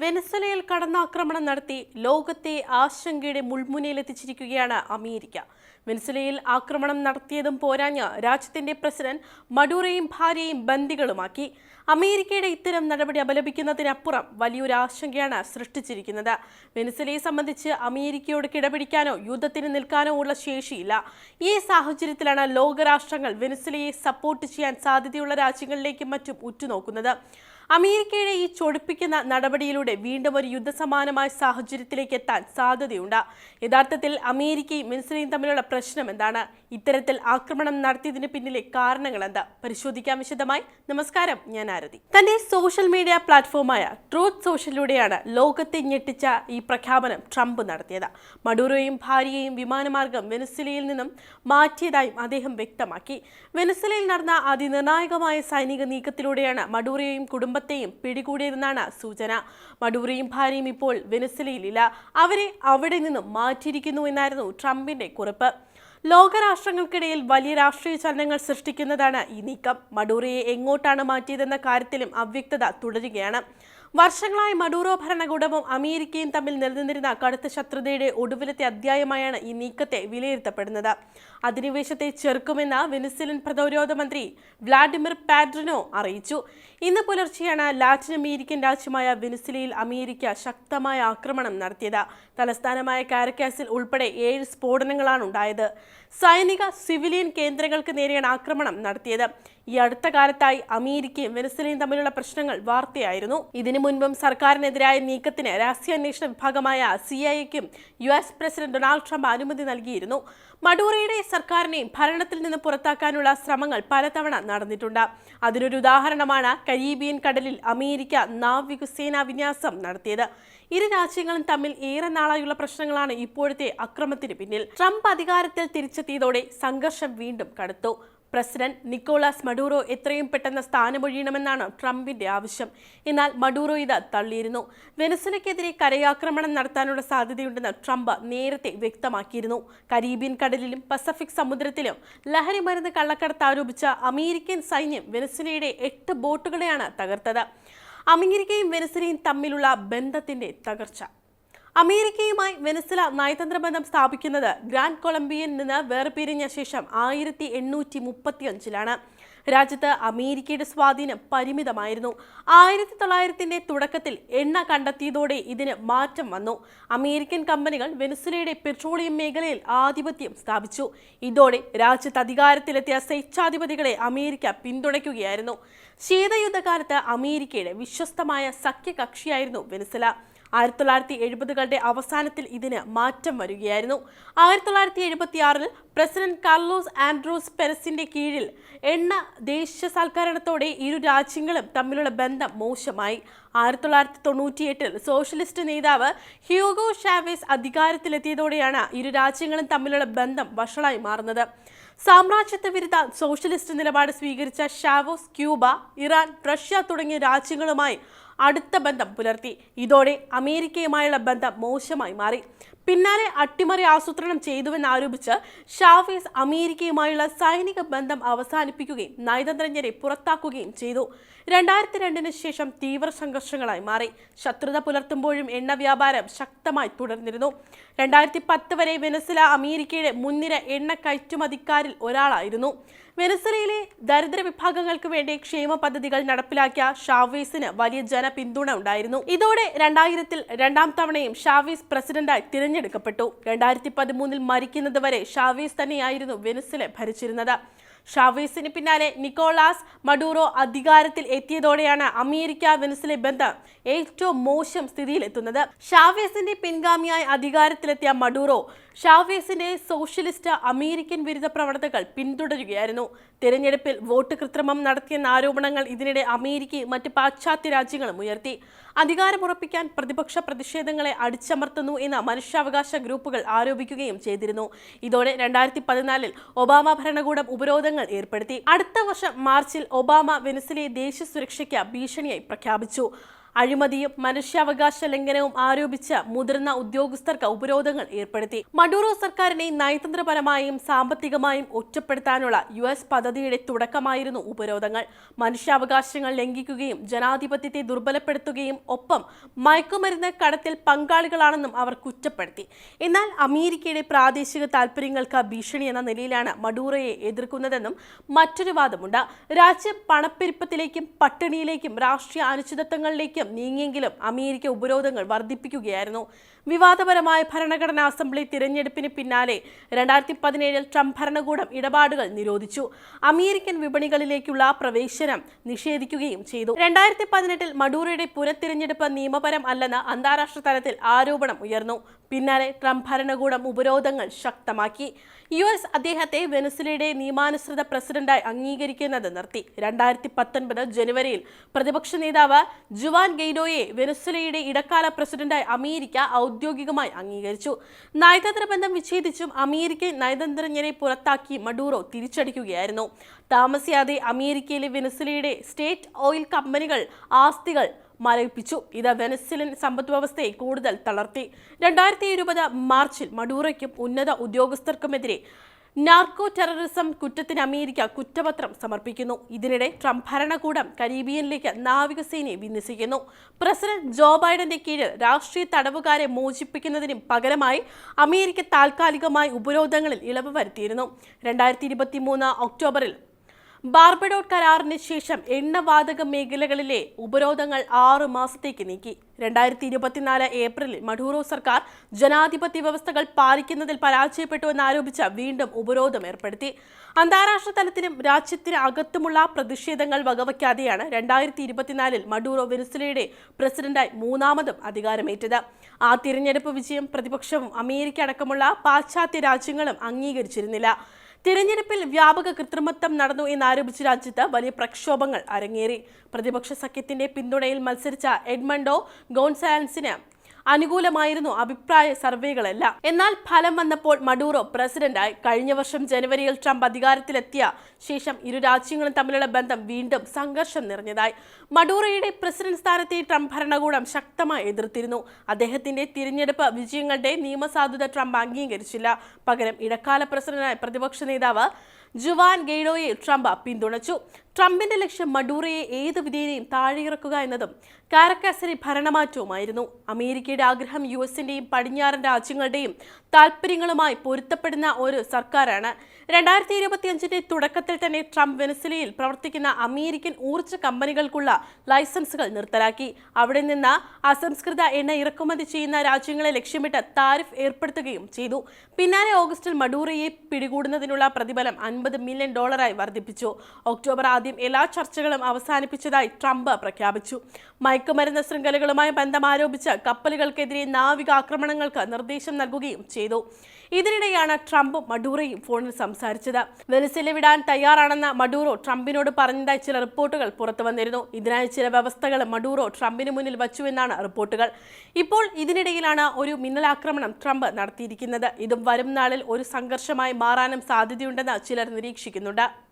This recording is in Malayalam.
വെനസ്വലയിൽ കടന്നാക്രമണം നടത്തി ലോകത്തെ ആശങ്കയുടെ മുൾമുനയിലെത്തിച്ചിരിക്കുകയാണ് അമേരിക്ക. വെനസ്വലയിൽ ആക്രമണം നടത്തിയതും പോരാഞ്ഞ് രാജ്യത്തിന്റെ പ്രസിഡന്റ് മഡൂറയും ഭാര്യയും ബന്ദികളുമാക്കി. അമേരിക്കയുടെ ഇത്തരം നടപടി അപലപിക്കുന്നതിനപ്പുറം വലിയൊരു ആശങ്കയാണ് സൃഷ്ടിച്ചിരിക്കുന്നത്. വെനസ്വലയെ സംബന്ധിച്ച് അമേരിക്കയോട് കിടപിടിക്കാനോ യുദ്ധത്തിന് നിൽക്കാനോ ഉള്ള ശേഷിയില്ല. ഈ സാഹചര്യത്തിലാണ് ലോകരാഷ്ട്രങ്ങൾ വെനസ്വലയെ സപ്പോർട്ട് ചെയ്യാൻ സാധ്യതയുള്ള രാജ്യങ്ങളിലേക്കും മറ്റും ഉറ്റുനോക്കുന്നത്. അമേരിക്കയുടെ ഈ ചൊടിപ്പിക്കുന്ന നടപടിയിലൂടെ വീണ്ടും ഒരു യുദ്ധസമാനമായ സാഹചര്യത്തിലേക്ക് എത്താൻ സാധ്യതയുണ്ട്. യഥാർത്ഥത്തിൽ അമേരിക്കയും വെനസ്വലയും തമ്മിലുള്ള പ്രശ്നം എന്താണ്? ഇത്തരത്തിൽ ആക്രമണം നടത്തിയതിന് പിന്നിലെ കാരണങ്ങൾ എന്താ? പരിശോധിക്കാൻ വിശദമായി. നമസ്കാരം ഞാൻ ആരതി. തന്റെ സോഷ്യൽ മീഡിയ പ്ലാറ്റ്ഫോമായ ട്രൂത്ത് സോഷ്യലിലൂടെയാണ് ലോകത്തെ ഞെട്ടിച്ച ഈ പ്രഖ്യാപനം ട്രംപ് നടത്തിയത്. മഡൂറോയും ഭാര്യയെയും വിമാനമാർഗം വെനസ്വലയിൽ നിന്നും മാറ്റിയതായും അദ്ദേഹം വ്യക്തമാക്കി. വെനസ്വലയിൽ നടന്ന അതിനിർണായകമായ സൈനിക നീക്കത്തിലൂടെയാണ് മഡൂറോയും കുടുംബത്തെയും പിടികൂടിയതെന്നാണ് സൂചന. മടൂറിയും ഭാര്യയും ഇപ്പോൾ വെനസ്വലയിലില്ല. അവരെ അവിടെ നിന്നും മാറ്റിയിരിക്കുന്നു എന്നായിരുന്നു ട്രംപിന്റെ കുറിപ്പ്. ലോകരാഷ്ട്രങ്ങൾക്കിടയിൽ വലിയ രാഷ്ട്രീയ ചലനങ്ങൾ സൃഷ്ടിക്കുന്നതാണ് ഈ നീക്കം. മഡൂറിയെ എങ്ങോട്ടാണ് മാറ്റിയതെന്ന കാര്യത്തിലും അവ്യക്തത തുടരുകയാണ്. വർഷങ്ങളായി മഡൂറോ ഭരണകൂടവും അമേരിക്കയും തമ്മിൽ നിലനിന്നിരുന്ന കടുത്ത ശത്രുതയുടെ ഒടുവിലത്തെ അധ്യായമായാണ് ഈ നീക്കത്തെ വിലയിരുത്തപ്പെടുന്നത്. അധിനിവേശത്തെ ചെറുക്കുമെന്ന് വെനിസിലിൻ പ്രതിരോധ മന്ത്രി വ്ളാഡിമിർ പാഡ്രിനോ അറിയിച്ചു. ഇന്ന് പുലർച്ചെയാണ് ലാറ്റിൻ അമേരിക്കൻ രാജ്യമായ വെനിസിലയിൽ അമേരിക്ക ശക്തമായ ആക്രമണം നടത്തിയത്. തലസ്ഥാനമായ കാരക്കാസിൽ ഉൾപ്പെടെ ഏഴ് സ്ഫോടനങ്ങളാണ് ഉണ്ടായത് സൈനിക സിവിലിയൻ കേന്ദ്രങ്ങൾക്ക് നേരെയാണ് ആക്രമണം നടത്തിയത്. ഈ അടുത്ത കാലത്തായി അമേരിക്കയും വെനസ്വലയും തമ്മിലുള്ള പ്രശ്നങ്ങൾ വാർത്തയായിരുന്നു. ഇതിനു മുൻപും സർക്കാരിനെതിരായ നീക്കത്തിന് രഹസ്യാന്വേഷണ വിഭാഗമായ C I എക്കും U S president Donald Trump അനുമതി നൽകിയിരുന്നു. മഡൂറയുടെ സർക്കാരിനെയും ഭരണത്തിൽ നിന്ന് പുറത്താക്കാനുള്ള ശ്രമങ്ങൾ പലതവണ നടന്നിട്ടുണ്ട്. അതിനൊരു ഉദാഹരണമാണ് കരീബിയൻ കടലിൽ അമേരിക്ക നാവികസേനാ വിന്യാസം നടത്തിയത്. ഇരു രാജ്യങ്ങളും തമ്മിൽ ഏറെ നാളായുള്ള പ്രശ്നങ്ങളാണ് ഇപ്പോഴത്തെ അക്രമത്തിന് പിന്നിൽ. ട്രംപ് അധികാരത്തിൽ തിരിച്ചെത്തിയതോടെ സംഘർഷം വീണ്ടും കടുത്തു. പ്രസിഡന്റ് നിക്കോളാസ് മഡൂറോ എത്രയും പെട്ടെന്ന് സ്ഥാനമൊഴിയണമെന്നാണ് ട്രംപിന്റെ ആവശ്യം. എന്നാൽ മഡൂറോ ഇത് തള്ളിയിരുന്നു. വെനസുലയ്ക്കെതിരെ കരയാക്രമണം നടത്താനുള്ള സാധ്യതയുണ്ടെന്ന് ട്രംപ് നേരത്തെ വ്യക്തമാക്കിയിരുന്നു. കരീബിയൻ കടലിലും പസഫിക് സമുദ്രത്തിലും ലഹരി മരുന്ന് കള്ളക്കടത്ത് ആരോപിച്ച അമേരിക്കൻ സൈന്യം വെനസുലയുടെ എട്ട് ബോട്ടുകളെയാണ് തകർത്തത്. അമേരിക്കയും വെനസുലയും തമ്മിലുള്ള ബന്ധത്തിന്റെ തകർച്ച. അമേരിക്കയുമായി വെനസ്വല നയതന്ത്ര ബന്ധം സ്ഥാപിക്കുന്നത് ഗ്രാൻഡ് കൊളംബിയയിൽ നിന്ന് വേർപിരിഞ്ഞ ശേഷം ആയിരത്തി എണ്ണൂറ്റി മുപ്പത്തിയഞ്ചിലാണ്. രാജ്യത്ത് അമേരിക്കയുടെ സ്വാധീനം പരിമിതമായിരുന്നു. ആയിരത്തി തൊള്ളായിരത്തിന്റെ തുടക്കത്തിൽ എണ്ണ കണ്ടെത്തിയതോടെ ഇതിന് മാറ്റം വന്നു. അമേരിക്കൻ കമ്പനികൾ വെനസ്വലയുടെ പെട്രോളിയം മേഖലയിൽ ആധിപത്യം സ്ഥാപിച്ചു. ഇതോടെ രാജ്യത്ത് അധികാരത്തിലെത്തിയ സ്വേച്ഛാധിപതികളെ അമേരിക്ക പിന്തുണയ്ക്കുകയായിരുന്നു. ശീതയുദ്ധകാലത്ത് അമേരിക്കയുടെ വിശ്വസ്തമായ സഖ്യകക്ഷിയായിരുന്നു വെനസ്വല. ആയിരത്തി തൊള്ളായിരത്തി എഴുപതുകളുടെ അവസാനത്തിൽ ഇതിന് മാറ്റം വരികയായിരുന്നു. ആയിരത്തി തൊള്ളായിരത്തി എഴുപത്തിയാറിൽ പ്രസിഡന്റ് കാർലോസ് ആൻഡ്രൂസ് പെരസിന്റെ കീഴിൽ എണ്ണ ദേശീയ സൽക്കരണത്തോടെ ഇരു രാജ്യങ്ങളും തമ്മിലുള്ള ബന്ധം മോശമായി. ആയിരത്തി തൊള്ളായിരത്തി തൊണ്ണൂറ്റിയെട്ടിൽ സോഷ്യലിസ്റ്റ് നേതാവ് ഹ്യൂഗോ ഷാവേസ് അധികാരത്തിലെത്തിയതോടെയാണ് ഇരു രാജ്യങ്ങളും തമ്മിലുള്ള ബന്ധം വഷളായി മാറുന്നത്. സാമ്രാജ്യത്വ വിരുദ്ധ സോഷ്യലിസ്റ്റ് നിലപാട് സ്വീകരിച്ച ഷാവോസ് ക്യൂബ ഇറാൻ റഷ്യ തുടങ്ങിയ രാജ്യങ്ങളുമായി അടുത്ത ബന്ധം പുലർത്തി. ഇതോടെ അമേരിക്കയുമായുള്ള ബന്ധം മോശമായി മാറി. പിന്നാലെ അട്ടിമറി ആസൂത്രണം ചെയ്തുവെന്നാരോപിച്ച് ഷാഫേസ് അമേരിക്കയുമായുള്ള സൈനിക ബന്ധം അവസാനിപ്പിക്കുകയും നയതന്ത്രജ്ഞരെ പുറത്താക്കുകയും ചെയ്തു. രണ്ടായിരത്തി രണ്ടിന് ശേഷം തീവ്ര സംഘർഷങ്ങളായി മാറി. ശത്രുത പുലർത്തുമ്പോഴും എണ്ണ വ്യാപാരം ശക്തമായി തുടർന്നിരുന്നു. രണ്ടായിരത്തി പത്ത് വരെ വെനസ്വല അമേരിക്കയുടെ മുൻനിര എണ്ണ കയറ്റുമതിക്കാരിൽ ഒരാളായിരുന്നു. വെനസ്വലയിലെ ദരിദ്ര വിഭാഗങ്ങൾക്ക് വേണ്ടി ക്ഷേമ പദ്ധതികൾ നടപ്പിലാക്കിയ ഷാവേസിന് വലിയ ജനപിന്തുണ ഉണ്ടായിരുന്നു. ഇതോടെ രണ്ടായിരത്തിൽ രണ്ടാം തവണയും ഷാവേസ് പ്രസിഡന്റായി തിരഞ്ഞെടുക്കപ്പെട്ടു. രണ്ടായിരത്തി പതിമൂന്നിൽ മരിക്കുന്നത് വരെ ഷാവേസ് തന്നെയായിരുന്നു വെനസ്വല ഭരിച്ചിരുന്നത്. ഷാവേസിന് പിന്നാലെ നിക്കോളാസ് മഡൂറോ അധികാരത്തിൽ എത്തിയതോടെയാണ് അമേരിക്ക വെനസിലെ ബന്ധം ഏറ്റവും മോശം സ്ഥിതിയിലെത്തുന്നത്. ഷാവേസിന്റെ പിൻഗാമിയായി അധികാരത്തിലെത്തിയ മഡൂറോ ഷാവേസിന്റെ സോഷ്യലിസ്റ്റ് അമേരിക്കൻ വിരുദ്ധ പ്രവർത്തകൾ പിന്തുടരുകയായിരുന്നു. തിരഞ്ഞെടുപ്പിൽ വോട്ട് കൃത്രിമം നടത്തിയെന്ന ആരോപണങ്ങൾ ഇതിനിടെ അമേരിക്കയും മറ്റ് പാശ്ചാത്യ രാജ്യങ്ങളും ഉയർത്തി. അധികാരമുറപ്പിക്കാൻ പ്രതിപക്ഷ പ്രതിഷേധങ്ങളെ അടിച്ചമർത്തുന്നു എന്ന് മനുഷ്യാവകാശ ഗ്രൂപ്പുകൾ ആരോപിക്കുകയും ചെയ്തിരുന്നു. ഇതോടെ രണ്ടായിരത്തി പതിനാലിൽ ഒബാമ ഭരണകൂടം ഉപരോധങ്ങൾ ഏർപ്പെടുത്തി. അടുത്ത വർഷം മാർച്ചിൽ ഒബാമ വെനസിലെ ദേശീയ സുരക്ഷയ്ക്ക് ഭീഷണിയായി പ്രഖ്യാപിച്ചു. അഴിമതിയും മനുഷ്യാവകാശ ലംഘനവും ആരോപിച്ച് മുതിർന്ന ഉദ്യോഗസ്ഥർക്ക് ഉപരോധങ്ങൾ ഏർപ്പെടുത്തി. മഡൂറോ സർക്കാരിനെ നയതന്ത്രപരമായും സാമ്പത്തികമായും ഒറ്റപ്പെടുത്താനുള്ള യു എസ് പദ്ധതിയുടെ തുടക്കമായിരുന്നു ഉപരോധങ്ങൾ. മനുഷ്യാവകാശങ്ങൾ ലംഘിക്കുകയും ജനാധിപത്യത്തെ ദുർബലപ്പെടുത്തുകയും ഒപ്പം മയക്കുമരുന്ന് കടത്തിൽ പങ്കാളികളാണെന്നും അവർ കുറ്റപ്പെടുത്തി. എന്നാൽ അമേരിക്കയുടെ പ്രാദേശിക താൽപര്യങ്ങൾക്ക് ഭീഷണി എന്ന നിലയിലാണ് മഡൂറോയെ എതിർക്കുന്നതെന്നും മറ്റൊരു വാദമുണ്ട്. രാജ്യം പണപ്പെരുപ്പത്തിലേക്കും പട്ടിണിയിലേക്കും രാഷ്ട്രീയ അനിശ്ചിതത്വങ്ങളിലേക്കും നീങ്ങിയെങ്കിലും അമേരിക്ക ഉപരോധങ്ങൾ വർദ്ധിപ്പിക്കുകയായിരുന്നു. വിവാദപരമായ ഭരണഘടനാ അസംബ്ലി തിരഞ്ഞെടുപ്പിന് പിന്നാലെ രണ്ടായിരത്തി പതിനേഴിൽ ട്രംപ് ഭരണകൂടം ഇടപാടുകൾ നിരോധിച്ചു. അമേരിക്കൻ വിപണികളിലേക്കുള്ള പ്രവേശനം നിഷേധിക്കുകയും ചെയ്തു. രണ്ടായിരത്തി പതിനെട്ടിൽ മഡൂറയുടെ പുനഃതിരഞ്ഞെടുപ്പ് നിയമപരം അല്ലെന്ന് അന്താരാഷ്ട്ര തലത്തിൽ ആരോപണം ഉയർന്നു. പിന്നാലെ ട്രംപ് ഭരണകൂടം ഉപരോധങ്ങൾ ശക്തമാക്കി. യു എസ് അദ്ദേഹത്തെ വെനസ്വലയുടെ നിയമാനുസൃത പ്രസിഡന്റായി അംഗീകരിക്കുന്നത് നിർത്തി. രണ്ടായിരത്തി പത്തൊൻപത് ജനുവരിയിൽ പ്രതിപക്ഷ നേതാവ് ജുവാൻ ഗെയ്ഡോയെ വെനസ്വലയുടെ ഇടക്കാല പ്രസിഡന്റായി അമേരിക്ക ഔദ്യോഗികമായി അംഗീകരിച്ചു. നയതന്ത്ര ബന്ധം വിച്ഛേദിച്ചും അമേരിക്കൻ നയതന്ത്രജ്ഞനെ പുറത്താക്കി മഡൂറോ തിരിച്ചടിക്കുകയായിരുന്നു. താമസിയാതെ അമേരിക്കയിലെ വെനസ്വലയുടെ സ്റ്റേറ്റ് ഓയിൽ കമ്പനികൾ ആസ്തികൾ മരവിപ്പിച്ചു. ഇത് വെനസ്വലൻ സമ്പദ് വ്യവസ്ഥയെ കൂടുതൽ തളർത്തി. രണ്ടായിരത്തി ഇരുപത് മാർച്ചിൽ മഡൂറയ്ക്കും ഉന്നത ഉദ്യോഗസ്ഥർക്കുമെതിരെ നാർക്കോ ടെററിസം കുറ്റത്തിന് അമേരിക്ക കുറ്റപത്രം സമർപ്പിക്കുന്നു. ഇതിനിടെ ട്രംപ് ഭരണകൂടം കരീബിയനിലേക്ക് നാവികസേനയെ വിന്യസിക്കുന്നു. പ്രസിഡന്റ് ജോ ബൈഡന്റെ കീഴിൽ രാഷ്ട്രീയ തടവുകാരെ മോചിപ്പിക്കുന്നതിനും പകരമായി അമേരിക്ക താൽക്കാലികമായി ഉപരോധങ്ങളിൽ ഇളവ് വരുത്തിയിരുന്നു. രണ്ടായിരത്തി ഒക്ടോബറിൽ ബാർബഡോട്ട് കരാറിന് ശേഷം എണ്ണവാതക മേഖലകളിലെ ഉപരോധങ്ങൾ ആറു മാസത്തേക്ക് നീക്കി. രണ്ടായിരത്തി ഇരുപത്തിനാല് ഏപ്രിലിൽ മഡൂറോ സർക്കാർ ജനാധിപത്യ വ്യവസ്ഥകൾ പാലിക്കുന്നതിൽ പരാജയപ്പെട്ടു എന്നാരോപിച്ച വീണ്ടും ഉപരോധം ഏർപ്പെടുത്തി. അന്താരാഷ്ട്ര തലത്തിലും രാജ്യത്തിന് അകത്തുമുള്ള പ്രതിഷേധങ്ങൾ വകവയ്ക്കാതെയാണ് രണ്ടായിരത്തി ഇരുപത്തിനാലിൽ മഡൂറോ വെനിസുലയുടെ പ്രസിഡന്റായി മൂന്നാമതും അധികാരമേറ്റത്. ആ തിരഞ്ഞെടുപ്പ് വിജയം പ്രതിപക്ഷവും അമേരിക്ക അടക്കമുള്ള പാശ്ചാത്യ രാജ്യങ്ങളും അംഗീകരിച്ചിരുന്നില്ല. തിരഞ്ഞെടുപ്പിൽ വ്യാപക കൃത്രിമത്വം നടന്നു എന്നാരോപിച്ച് രാജ്യത്ത് വലിയ പ്രക്ഷോഭങ്ങൾ അരങ്ങേറി. പ്രതിപക്ഷ സഖ്യത്തിന്റെ പിന്തുണയിൽ മത്സരിച്ച എഡ്മണ്ടോ ഗോൺസാലൻസിന് അനുകൂലമായിരുന്നു അഭിപ്രായ സർവേകളെല്ലാം. എന്നാൽ ഫലം വന്നപ്പോൾ മഡൂറോ പ്രസിഡന്റായി. കഴിഞ്ഞ വർഷം ജനുവരിയിൽ ട്രംപ് അധികാരത്തിലെത്തിയ ശേഷം ഇരു രാജ്യങ്ങളും തമ്മിലുള്ള ബന്ധം വീണ്ടും സംഘർഷം നിറഞ്ഞതായി. മഡൂറോയുടെ പ്രസിഡന്റ് സ്ഥാനത്തെ ട്രംപ് ഭരണകൂടം ശക്തമായി എതിർത്തിരുന്നു. അദ്ദേഹത്തിന്റെ തിരഞ്ഞെടുപ്പ് വിജയങ്ങളുടെ നിയമസാധുത ട്രംപ് അംഗീകരിച്ചില്ല. പകരം ഇടക്കാല പ്രസിഡന്റായ പ്രതിപക്ഷ നേതാവ് ജുവാൻ ഗെയ്ഡോയെ ട്രംപ് പിന്തുണച്ചു. ട്രംപിന്റെ ലക്ഷ്യം മഡൂറയെ ഏത് വിധേനയും താഴെയിറക്കുക എന്നതും കാരക്കാസിലെ ഭരണമാറ്റവുമായിരുന്നു. അമേരിക്കയുടെ ആഗ്രഹം യു എസിന്റെയും പടിഞ്ഞാറൻ രാജ്യങ്ങളുടെയും താൽപ്പര്യങ്ങളുമായി പൊരുത്തപ്പെടുന്ന ഒരു സർക്കാരാണ്. രണ്ടായിരത്തി ഇരുപത്തിയഞ്ചിന്റെ തുടക്കത്തിൽ തന്നെ ട്രംപ് വെനസ്വലയിൽ പ്രവർത്തിക്കുന്ന അമേരിക്കൻ ഊർജ കമ്പനികൾക്കുള്ള ലൈസൻസുകൾ നിർത്തലാക്കി. അവിടെ നിന്ന് അസംസ്കൃത എണ്ണ ഇറക്കുമതി ചെയ്യുന്ന രാജ്യങ്ങളെ ലക്ഷ്യമിട്ട് താരിഫ് ഏർപ്പെടുത്തുകയും ചെയ്തു. പിന്നാലെ ഓഗസ്റ്റിൽ മഡൂറയെ പിടികൂടുന്നതിനുള്ള പ്രതിഫലം അൻപത് മില്യൺ ഡോളറായി വർദ്ധിപ്പിച്ചു. ഒക്ടോബർ ആദ്യം എല്ലാ ചർച്ചകളും അവസാനിപ്പിച്ചതായി ട്രംപ് പ്രഖ്യാപിച്ചു. മയക്കുമരുന്ന് ശൃംഖലകളുമായി ബന്ധം ആരോപിച്ച് കപ്പലുകൾക്കെതിരെ നാവിക ആക്രമണങ്ങൾക്ക് നിർദ്ദേശം നൽകുകയും ചെയ്തു. ഇതിനിടെയാണ് ട്രംപും മഡൂറയും ഫോണിൽ സംസാരിച്ചത്. വെനിസില വിടാൻ തയ്യാറാണെന്ന മഡൂറോ ട്രംപിനോട് പറഞ്ഞതായി ചില റിപ്പോർട്ടുകൾ പുറത്തു വന്നിരുന്നു. ഇതിനായി ചില വ്യവസ്ഥകൾ മഡൂറോ ട്രംപിന് മുന്നിൽ വച്ചുവെന്നാണ് റിപ്പോർട്ടുകൾ. ഇപ്പോൾ ഇതിനിടയിലാണ് ഒരു മിന്നലാക്രമണം ട്രംപ് നടത്തിയിരിക്കുന്നത്. ഇതും വരും നാളിൽ ഒരു സംഘർഷമായി മാറാനും സാധ്യതയുണ്ടെന്ന് ചിലർ നിരീക്ഷിക്കുന്നുണ്ട്.